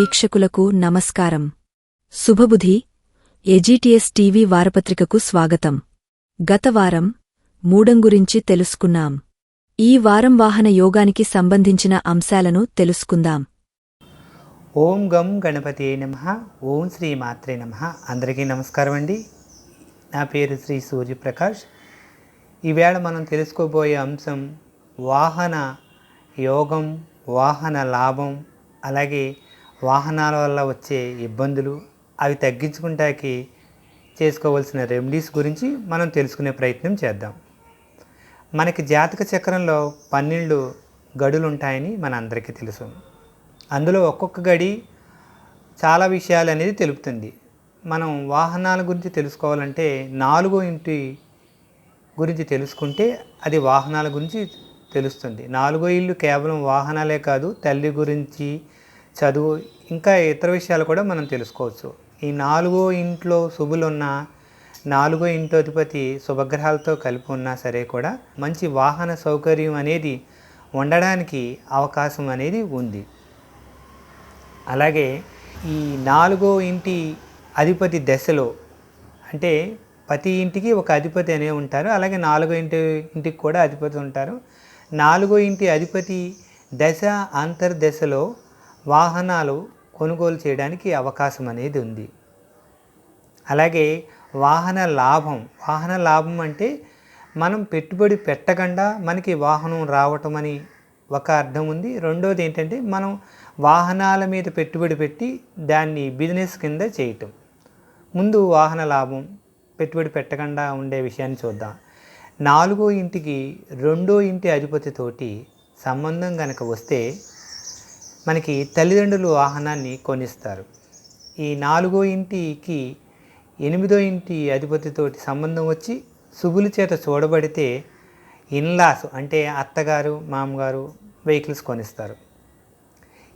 వీక్షకులకు నమస్కారం. శుభబుధి. ఎజిటిఎస్ టీవీ వారపత్రికకు స్వాగతం. గత వారం మూడం గురించి తెలుసుకున్నాం. ఈ వారం వాహన యోగానికి సంబంధించిన అంశాలను తెలుసుకుందాం. ఓం గం గణపతి నమ. ఓం శ్రీ మాత్రే నమ. అందరికీ నమస్కారం అండి. నా పేరు శ్రీ సూర్యప్రకాష్. ఈవేళ మనం తెలుసుకోబోయే అంశం వాహన యోగం వాహన లాభం అలాగే వాహనాల వల్ల వచ్చే ఇబ్బందులు అవి తగ్గించుకుంటాకి చేసుకోవాల్సిన రెమెడీస్ గురించి మనం తెలుసుకునే ప్రయత్నం చేద్దాం. మనకి జాతక చక్రంలో పన్నెండు గడులు ఉంటాయని మన అందరికీ తెలుసు. అందులో ఒక్కొక్క గడి చాలా విషయాలు అనేది తెలుపుతుంది. మనం వాహనాల గురించి తెలుసుకోవాలంటే నాలుగో ఇంటి గురించి తెలుసుకుంటే అది వాహనాల గురించి తెలుస్తుంది. నాలుగో ఇల్లు కేవలం వాహనాలే కాదు తల్లి గురించి చదువు ఇంకా ఇతర విషయాలు కూడా మనం తెలుసుకోవచ్చు. ఈ నాలుగో ఇంట్లో శుభులున్న నాలుగో ఇంటి అధిపతి శుభగ్రహాలతో కలిపి ఉన్నా సరే కూడా మంచి వాహన సౌకర్యం అనేది ఉండడానికి అవకాశం అనేది ఉంది. అలాగే ఈ నాలుగో ఇంటి అధిపతి దశలో అంటే ప్రతి ఇంటికి ఒక అధిపతి అనే ఉంటారు. అలాగే నాలుగో ఇంటి ఇంటికి కూడా అధిపతి ఉంటారు. నాలుగో ఇంటి అధిపతి దశ అంతర్దశలో వాహనాలు కొనుగోలు చేయడానికి అవకాశం అనేది ఉంది. అలాగే వాహన లాభం వాహన లాభం అంటే మనం పెట్టుబడి పెట్టకుండా మనకి వాహనం రావటం అని ఒక అర్థం ఉంది. రెండోది ఏంటంటే మనం వాహనాల మీద పెట్టుబడి పెట్టి దాన్ని బిజినెస్ కింద చేయటం. ముందు వాహన లాభం పెట్టుబడి పెట్టకుండా ఉండే విషయాన్ని చూద్దాం. నాలుగో ఇంటికి రెండో ఇంటి అధిపతితోటి సంబంధం కనుక వస్తే మనకి తల్లిదండ్రులు వాహనాన్ని కొనిస్తారు. ఈ నాలుగో ఇంటికి ఎనిమిదో ఇంటి అధిపతితోటి సంబంధం వచ్చి శుభుల చేత చూడబడితే ఇన్లాస్ అంటే అత్తగారు మామగారు వెహికల్స్ కొనిస్తారు.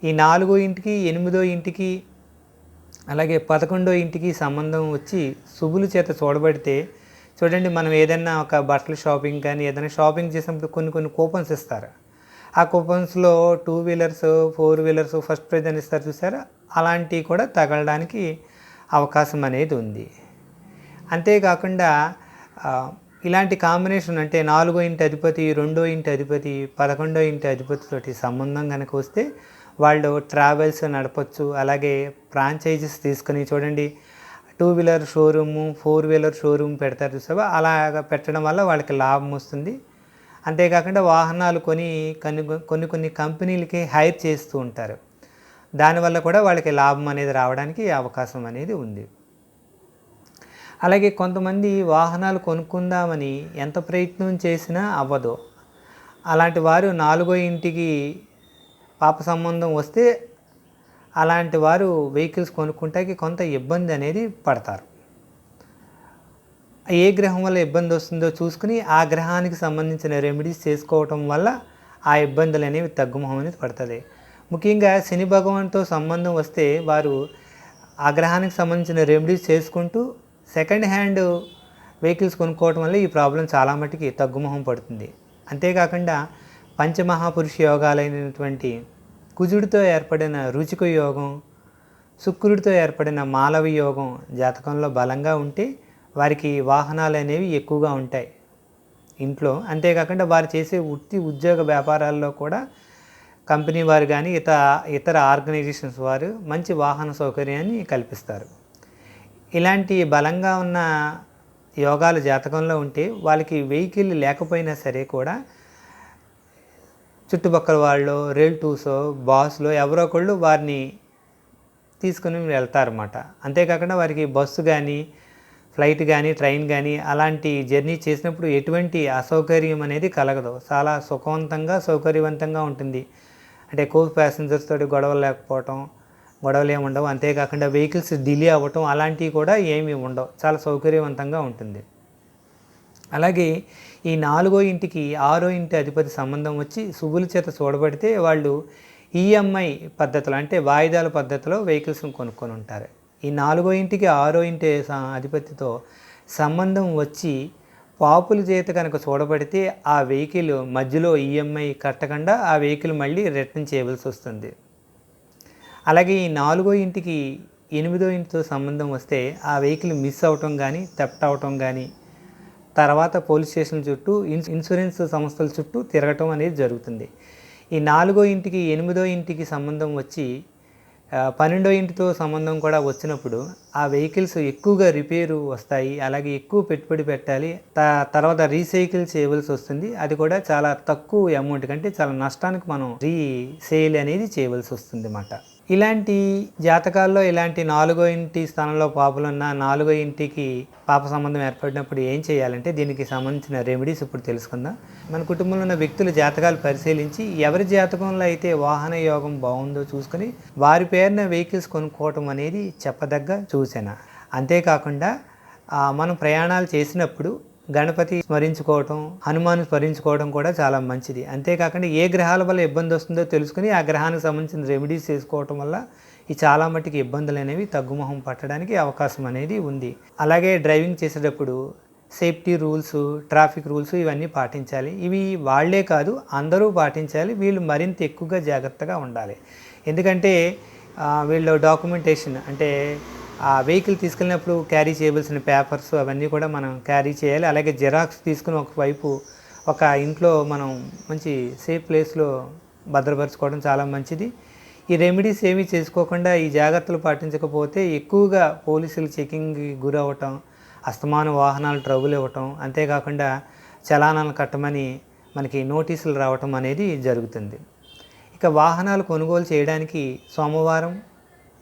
ఈ నాలుగో ఇంటికి ఎనిమిదో ఇంటికి అలాగే పదకొండో ఇంటికి సంబంధం వచ్చి సుబులు చేత చూడబడితే చూడండి మనం ఏదైనా ఒక బట్టల షాపింగ్ కానీ ఏదైనా షాపింగ్ చేసినప్పుడు కొన్ని కొన్ని కూపన్స్ ఇస్తారు. ఆ కూపన్స్లో two wheelers four wheelers first prize అని ఇస్తారు చూసారా? అలాంటివి కూడా తగలడానికి అవకాశం అనేది ఉంది. అంతేకాకుండా ఇలాంటి కాంబినేషన్ అంటే నాలుగో ఇంటి అధిపతి రెండో ఇంటి అధిపతి పదకొండో ఇంటి అధిపతితోటి సంబంధం కనుక వస్తే వాళ్ళు ట్రావెల్స్ నడపచ్చు. అలాగే ఫ్రాంచైజీస్ తీసుకొని చూడండి two wheeler showroom four wheeler showroom పెడతారు చూసావా? అలాగ పెట్టడం వల్ల వాళ్ళకి లాభం వస్తుంది. అంతేకాకుండా వాహనాలు కొని కొన్ని కొన్ని కొన్ని కంపెనీలకి హైర్ చేస్తూ ఉంటారు. దానివల్ల కూడా వాళ్ళకి లాభం అనేది రావడానికి అవకాశం అనేది ఉంది. అలాగే కొంతమంది వాహనాలు కొనుక్కుందామని ఎంత ప్రయత్నం చేసినా అవ్వదు. అలాంటి వారు నాలుగో ఇంటికి పాప సంబంధం వస్తే అలాంటి వారు వెహికల్స్ కొనుక్కుంటాకి కొంత ఇబ్బంది అనేది పడతారు. ఏ గ్రహం వల్ల ఇబ్బంది వస్తుందో చూసుకుని ఆ గ్రహానికి సంబంధించిన రెమెడీస్ చేసుకోవటం వల్ల ఆ ఇబ్బందులు అనేవి తగ్గుముఖం అనేది పడుతుంది. ముఖ్యంగా శని భగవాన్తో సంబంధం వస్తే వారు ఆ గ్రహానికి సంబంధించిన రెమెడీస్ చేసుకుంటూ సెకండ్ హ్యాండ్ వెహికల్స్ కొనుక్కోవటం వల్ల ఈ ప్రాబ్లం చాలా మటుకి తగ్గుముఖం పడుతుంది. అంతేకాకుండా పంచమహాపురుష యోగాలైనటువంటి కుజుడితో ఏర్పడిన రుచిక యోగం శుక్రుడితో ఏర్పడిన మాలవ యోగం జాతకంలో బలంగా ఉంటే వారికి వాహనాలు అనేవి ఎక్కువగా ఉంటాయి. ఇంట్లో అంతేకాకుండా వారు చేసే వృత్తి ఉద్యోగ వ్యాపారాల్లో కూడా కంపెనీ వారు కానీ ఇతర ఇతర ఆర్గనైజేషన్స్ వారు మంచి వాహన సౌకర్యాన్ని కల్పిస్తారు. ఇలాంటి బలంగా ఉన్న యోగాలు జాతకంలో ఉంటే వాళ్ళకి వెహికల్ లేకపోయినా సరే కూడా చుట్టుపక్కల వాళ్ళు రిలేటివ్సో బాస్లో ఎవరో ఒకళ్ళు వారిని తీసుకుని వెళ్తారన్నమాట. అంతేకాకుండా వారికి బస్సు కానీ ఫ్లైట్ కానీ ట్రైన్ కానీ అలాంటి జర్నీ చేసినప్పుడు ఎటువంటి అసౌకర్యం అనేది కలగదు. చాలా సుఖవంతంగా సౌకర్యవంతంగా ఉంటుంది. అంటే కో ప్యాసింజర్స్ తోటి గొడవలు లేకపోవటం గొడవలు ఏమి ఉండవు. అంతేకాకుండా వెహికల్స్ డిలే అవ్వటం అలాంటివి కూడా ఏమీ ఉండవు. చాలా సౌకర్యవంతంగా ఉంటుంది. అలాగే ఈ నాలుగో ఇంటికి ఆరో ఇంటి అధిపతి సంబంధం వచ్చి శుభుల చేత చూడబడితే వాళ్ళు ఈఎంఐ పద్ధతిలో అంటే వాయిదాల పద్ధతిలో వెహికల్స్ని కొనుక్కొని ఉంటారు. ఈ నాలుగో ఇంటికి ఆరో ఇంటి అధిపతితో సంబంధం వచ్చి పాపుల చేత కనుక చూడబడితే ఆ వెహికల్ మధ్యలో ఈఎంఐ కట్టకుండా ఆ వెహికల్ మళ్ళీ రిటర్న్ చేయవలసి వస్తుంది. అలాగే ఈ నాలుగో ఇంటికి ఎనిమిదో ఇంటితో సంబంధం వస్తే ఆ వెహికల్ మిస్ అవటం కానీ తెప్ట్ అవటం కానీ తర్వాత పోలీస్ స్టేషన్ చుట్టూ ఇన్సూరెన్స్ సంస్థల చుట్టూ తిరగటం అనేది జరుగుతుంది. ఈ నాలుగో ఇంటికి ఎనిమిదో ఇంటికి సంబంధం వచ్చి పన్నెండో ఇంటితో సంబంధం కూడా వచ్చినప్పుడు ఆ వెహికల్స్ ఎక్కువగా రిపేరు వస్తాయి అలాగే ఎక్కువ పెట్టుబడి పెట్టాలి త- తర్వాత రీసైకిల్ చేయవలసి వస్తుంది అది కూడా చాలా తక్కువ అమౌంట్ కంటే చాలా నష్టానికి మనం రీసేల్ అనేది చేయవలసి వస్తుంది అన్నమాట ఇలాంటి జాతకాల్లో ఇలాంటి నాలుగో ఇంటి స్థానంలో పాపలున్న నాలుగో ఇంటికి పాప సంబంధం ఏర్పడినప్పుడు ఏం చేయాలంటే దీనికి సంబంధించిన రెమెడీస్ ఇప్పుడు తెలుసుకుందాం. మన కుటుంబంలో ఉన్న వ్యక్తుల జాతకాలు పరిశీలించి ఎవరి జాతకంలో అయితే వాహన యోగం బాగుందో చూసుకొని వారి పేరున వెహికల్స్ కొనుక్కోవటం అనేది చెప్పదగ్గ సూచన. అంతేకాకుండా మనం ప్రయాణాలు చేసినప్పుడు గణపతి స్మరించుకోవటం హనుమాన్ స్మరించుకోవడం కూడా చాలా మంచిది. అంతేకాకుండా ఏ గ్రహాల వల్ల ఇబ్బంది వస్తుందో తెలుసుకుని ఆ గ్రహానికి సంబంధించిన రెమెడీస్ చేసుకోవటం వల్ల ఈ చాలా మట్టుకు ఇబ్బందులు అనేవి తగ్గుముఖం పట్టడానికి అవకాశం అనేది ఉంది. అలాగే డ్రైవింగ్ చేసేటప్పుడు సేఫ్టీ రూల్స్ ట్రాఫిక్ రూల్స్ ఇవన్నీ పాటించాలి. ఇవి వాళ్ళే కాదు అందరూ పాటించాలి. వీళ్ళు మరింత ఎక్కువగా జాగ్రత్తగా ఉండాలి. ఎందుకంటే వీళ్ళు డాక్యుమెంటేషన్ అంటే ఆ వెహికల్ తీసుకెళ్ళినప్పుడు క్యారీ చేయవలసిన పేపర్స్ అవన్నీ కూడా మనం క్యారీ చేయాలి. అలాగే జిరాక్స్ తీసుకుని ఒకవైపు ఒక ఇంట్లో మనం మంచి సేఫ్ ప్లేస్లో భద్రపరచుకోవడం చాలా మంచిది. ఈ రెమెడీస్ ఏమీ చేసుకోకుండా ఈ జాగ్రత్తలు పాటించకపోతే ఎక్కువగా పోలీసులు చెకింగ్కి గురవటం అస్తమాన వాహనాలు ట్రబుల్ ఇవ్వటం అంతేకాకుండా చలానాలు కట్టమని మనకి నోటీసులు రావటం అనేది జరుగుతుంది. ఇక వాహనాలు కొనుగోలు చేయడానికి సోమవారం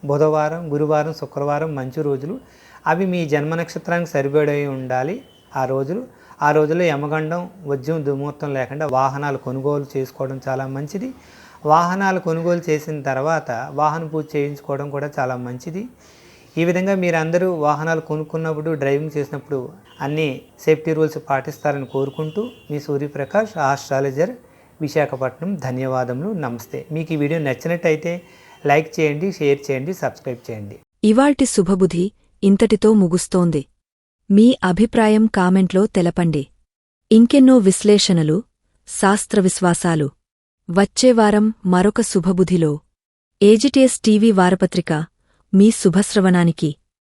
బుధవారం గురువారం శుక్రవారం మంచి రోజులు. అవి మీ జన్మ నక్షత్రానికి సరిపడి ఉండాలి ఆ రోజులు. ఆ రోజుల్లో యమగండం వజ్యం దుమూర్తం లేకుండా వాహనాలు కొనుగోలు చేసుకోవడం చాలా మంచిది. వాహనాలు కొనుగోలు చేసిన తర్వాత వాహన పూజ చేయించుకోవడం కూడా చాలా మంచిది. ఈ విధంగా మీరందరూ వాహనాలు కొనుక్కున్నప్పుడు డ్రైవింగ్ చేసినప్పుడు అన్ని సేఫ్టీ రూల్స్ పాటిస్తారని కోరుకుంటూ మీ సూర్యప్రకాష్ ఆస్ట్రాలజర్ విశాఖపట్నం. ధన్యవాదములు. నమస్తే. మీకు ఈ వీడియో నచ్చినట్టయితే లైక్ చేయండి షేర్ చేయండి సబ్స్క్రైబ్ చేయండి. ఇవాల్టి శుభబుధి ఇంతటితో ముగుస్తోంది. మీ అభిప్రాయం కామెంట్లో తెలపండి. ఇంకెన్నో విశ్లేషణలు శాస్త్ర విశ్వాసాలు. వచ్చేవారం మరొక శుభబుధిలో. ఏజిటిఎస్ టీవీ వారపత్రిక మీ శుభశ్రవణానికి